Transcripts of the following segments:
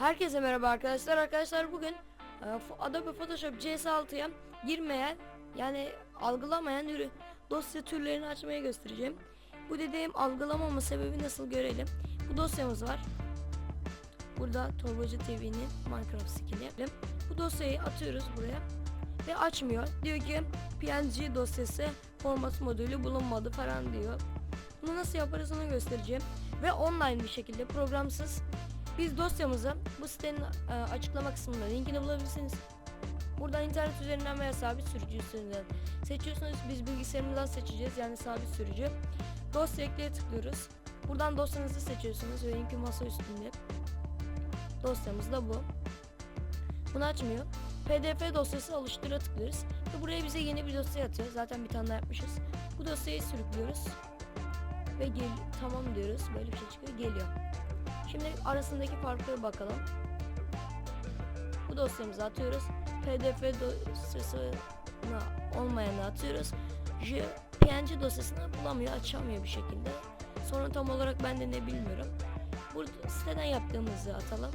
Herkese merhaba arkadaşlar. Arkadaşlar bugün e, Adobe Photoshop CS6'ya girmeyen yani algılamayan ürü dosya türlerini açmaya göstereceğim. Bu dediğim algılamama sebebi nasıl görelim. Bu dosyamız var. Burada Torbacı TV'nin Minecraft skin'i. Bu dosyayı atıyoruz buraya ve açmıyor. Diyor ki PNG dosyası format modülü bulunmadı falan diyor. Bunu nasıl yaparız onu göstereceğim. Ve online bir şekilde programsız biz dosyamızı bu sitenin e, açıklama kısmında linkini bulabilirsiniz. Buradan internet üzerinden veya sabit sürücü üzerinden seçiyorsunuz. Biz bilgisayarımızdan seçeceğiz yani sabit sürücü. Dosya ekleye tıklıyoruz. Buradan dosyanızı seçiyorsunuz ve linki masa üstünde. Dosyamız da bu. Bunu açmıyor. PDF dosyası oluştura tıklıyoruz. Ve buraya bize yeni bir dosya atıyor. Zaten bir tane daha yapmışız. Bu dosyayı sürüklüyoruz. Ve gel tamam diyoruz. Böyle bir şey çıkıyor. Geliyor. Şimdi arasındaki farklara bakalım. Bu dosyamızı atıyoruz. PDF dosyasına olmayanı atıyoruz. PNG dosyasını bulamıyor, açamıyor bir şekilde. Sonra tam olarak ben de ne bilmiyorum. Burada siteden yaptığımızı atalım.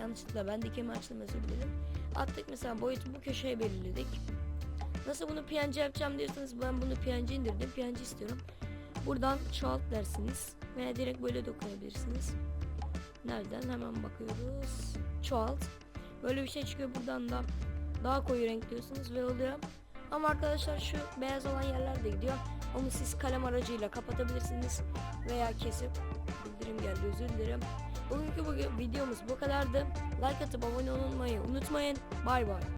Yanlışlıkla ben dikemi açtım özür dilerim. Attık mesela boyutu bu köşeye belirledik. Nasıl bunu PNG yapacağım diyorsanız ben bunu PNG indirdim. PNG istiyorum. Buradan çoğalt dersiniz. Veya direkt böyle dokunabilirsiniz. Nereden hemen bakıyoruz. Çoğalt. Böyle bir şey çıkıyor buradan da daha koyu renk diyorsunuz ve oluyor. Ama arkadaşlar şu beyaz olan yerler de gidiyor. Onu siz kalem aracıyla kapatabilirsiniz veya kesip bildirim geldi özür dilerim. Bugünkü bu videomuz bu kadardı. Like atıp abone olmayı unutmayın. Bay bay.